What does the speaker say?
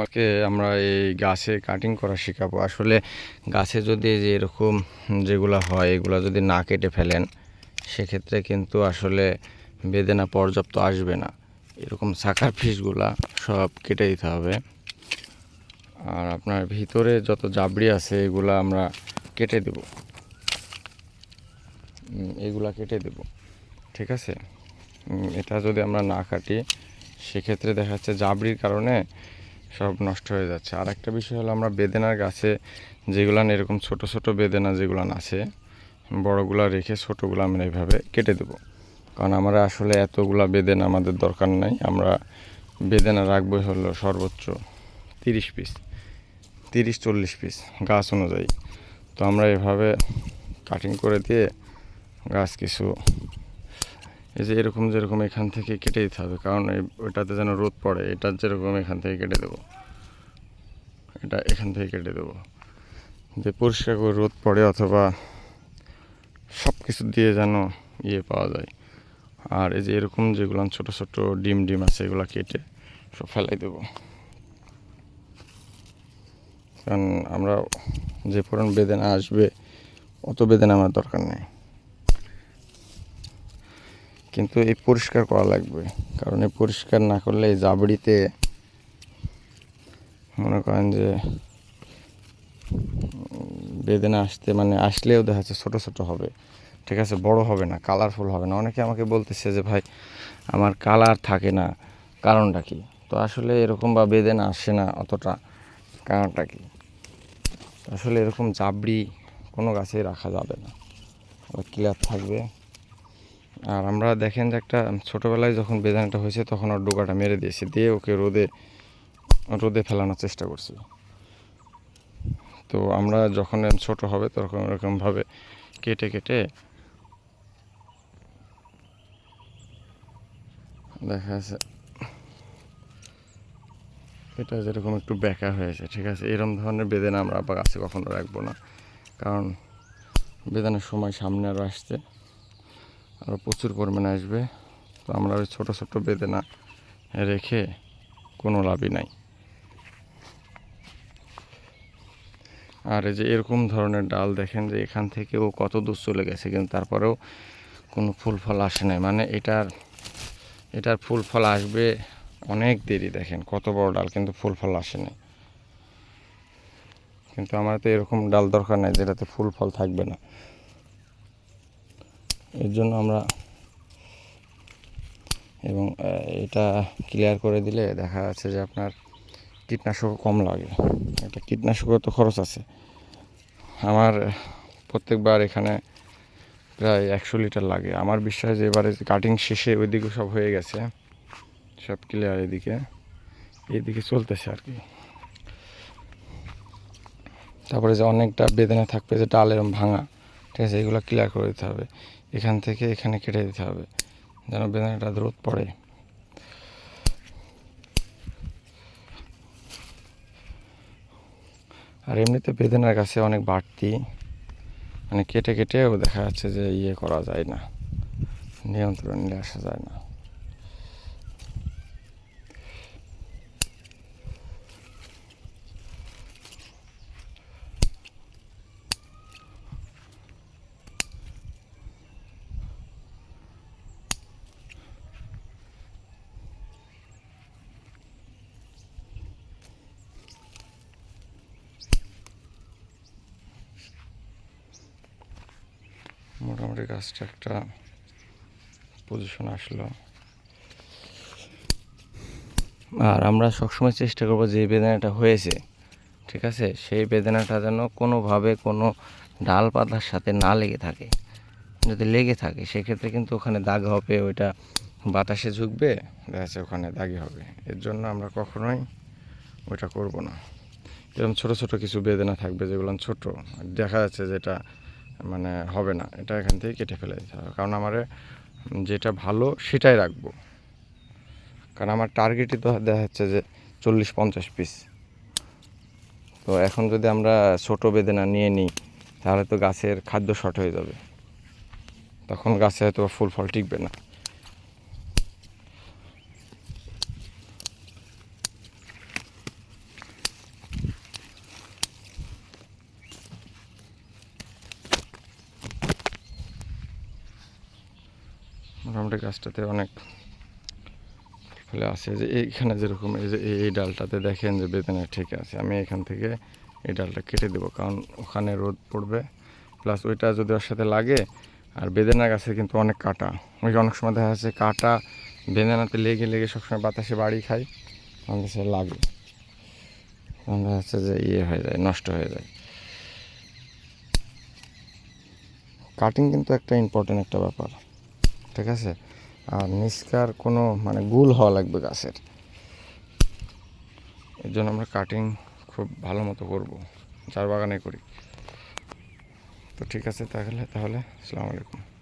আমাকে আমরা এই গাছে কাটিং করা শেখাবো। আসলে গাছে যদি যে এরকম যেগুলো হয়, এগুলো যদি না কেটে ফেলেন, সেক্ষেত্রে কিন্তু আসলে বেদেনা পর্যাপ্ত আসবে না। এরকম সাকার ফিসগুলা সব কেটে দিতে হবে। আর আপনার ভিতরে যত জাবড়ি আছে, এগুলা আমরা কেটে দেব। এগুলা কেটে দেব। ঠিক আছে? এটা যদি আমরা না কাটি, সেক্ষেত্রে দেখা যাচ্ছে জাবড়ির কারণে সব নষ্ট হয়ে যাচ্ছে। আর একটা বিষয় হলো আমরা বেদেনার গাছে যেগুলান এরকম ছোট ছোট বেদেনা যেগুলান আছে, বড়গুলা রেখে ছোটোগুলো আমরা এইভাবে কেটে দেব। কারণ আমরা আসলে এতগুলা বেদেনা আমাদের দরকার নাই। আমরা বেদেনা রাখবই হলো সর্বোচ্চ তিরিশ পিস, তিরিশ চল্লিশ পিস গাছ অনুযায়ী। তো আমরা এভাবে কাটিং করে দিয়ে গাছ কিছু এই যে এরকম যেরকম এখান থেকে কেটে দিতে হবে কারণ ওইটাতে যেন রোদ পড়ে, এটা যেরকম এখান থেকে কেটে দেবো। এটা এখান থেকে কেটে দেবো। যে পরিষ্কার করে রোদ পড়ে অথবা সব কিছু দিয়ে যেন ইয়ে পাওয়া যায়। আর এই যে এরকম যেগুলো ছোট ছোট ডিম ডিম আছে, এগুলো কেটে সব ফেলাই দেবো। কারণ আমরা যে পরিমাণ বেদনা আসবে, অত বেদনা আমার দরকার নেই। কিন্তু এই পরিষ্কার করা লাগবে। কারণ এই পরিষ্কার না করলে এই জাবড়িতে মনে করেন যে বেদনা আসতে মানে আসলেও দেখা যাচ্ছে ছোটো ছোটো হবে। ঠিক আছে, বড় হবে না কালারফুল হবে না। অনেকে আমাকে বলতেছে যে, ভাই, আমার কালার থাকে না। কারণটা কি? তো আসলে এরকম বা বেদনা আসে না অতটা। কারণটা কি? আসলে এরকম জাবড়ি কোনো গাছেই রাখা যাবে না। ক্লিয়ার থাকবে। আর আমরা দেখেন যে একটা ছোটোবেলায় যখন বেদানাটা হয়েছে, তখন ওর ডোকাটা মেরে দিয়েছি, দিয়ে ওকে রোদে রোদে ফেলানোর চেষ্টা করছি। তো আমরা যখন ছোট হবে, তখন এরকমভাবে কেটে কেটে দেখা যাচ্ছে এটা যেরকম একটু বেঁকা হয়েছে, ঠিক আছে? এরকম ধরনের বেদনা আমরা আবার গাছে কখনো রাখব না। কারণ বেদানের সময় সামনে আরও আসছে। আরও প্রচুর পরিমাণে আসবে। তো আমরা ওই ছোটো ছোটো বেদেনা রেখে কোনো লাভই নাই। আর এই যে এরকম ধরনের ডাল দেখেন যে এখান থেকেও কত দূর চলে গেছে, কিন্তু তারপরেও কোনো ফুল ফল আসে নাই। মানে এটার এটার ফুল ফল আসবে অনেক দেরি, দেখেন কত বড় ডাল, কিন্তু ফুল ফল আসে নাই। কিন্তু আমার তো এরকম ডাল দরকার নাই যেটাতে ফুল ফল থাকবে না। এর জন্য আমরা এবং এটা ক্লিয়ার করে দিলে দেখা যাচ্ছে যে আপনার কীটনাশকও কম লাগে। এটা কীটনাশকও তো খরচ আছে। আমার প্রত্যেকবার এখানে প্রায় একশো লিটার লাগে। আমার বিশ্বাস যে এবারে কাটিং শেষে ওইদিকে সব হয়ে গেছে। সব ক্লিয়ার এদিকে। এইদিকে চলতেছে আর কি। তারপরে যে অনেকটা বেদনা থাকবে যে ডাল এরম ভাঙা, ঠিক আছে, এগুলো ক্লিয়ার করে দিতে হবে। এখান থেকে এখানে কেটে দিতে হবে, যেন বেদানাটা দ্রোত পড়ে। আর এমনিতে বেদনার কাছে অনেক বাড়তি মানে কেটে কেটেও দেখা যাচ্ছে যে ইয়ে করা যায় না, নিয়ন্ত্রণ নিয়ে আসা যায় না। মোটামুটি গাছটা একটা পজিশন আসলো। আর আমরা সবসময় চেষ্টা করব যে বেদনাটা হয়েছে, ঠিক আছে? সেই বেদনাটা যেন কোনোভাবে কোনো ডাল পাতার সাথে না লেগে থাকে। যদি লেগে থাকে, সেক্ষেত্রে কিন্তু ওখানে দাগ হবে, ওইটা বাতাসে ঝুঁকবে, দেখা যাচ্ছে ওখানে দাগি হবে। এর জন্য আমরা কখনোই ওইটা করব না। এরকম ছোট ছোট কিছু বেদনা থাকবে, যেগুলো ছোট। দেখা যাচ্ছে যেটা মানে হবে না, এটা এখান থেকে কেটে ফেলে দিতে হবে। কারণ আমার যেটা ভালো সেটাই রাখব। কারণ আমার টার্গেটই তো দেখা যাচ্ছে যে চল্লিশ পঞ্চাশ পিস তো এখন যদি আমরা ছোটো বেদনা নিয়ে নিই, তাহলে তো গাছের খাদ্য শর্ট হয়ে যাবে। তখন গাছে হয়তো ফুল ফল টিকবে না। মোটামুটি গাছটাতে অনেক ফলে আছে যে এইখানে যেরকম এই যে এই- ডালটাতে দেখেন যে বেদনা ঠিক আছে। আমি এখান থেকে এই ডালটা কেটে দেবো, কারণ ওখানে রোদ পড়বে। প্লাস ওইটা যদি ওর সাথে লাগে, আর বেদেনা গাছে কিন্তু অনেক কাটা। ওই অনেক সময় দেখা যাচ্ছে কাটা বেদানাতে লেগে লেগে সবসময় বাতাসে বাড়ি খায় আমাদের সে লাগে। দেখা যাচ্ছে যে ইয়ে হয়ে যায়, নষ্ট হয়ে যায়। কাটিং কিন্তু একটা ইম্পর্টেন্ট একটা ব্যাপার, ঠিক আছে? আর নিষ্কার কোনো মানে গুল হওয়া লাগবে গাছের। এর জন্য আমরা কাটিং খুব ভালো মতো করব চার বাগানে করি। তো ঠিক আছে তাহলে তাহলে, আসসালামু আলাইকুম।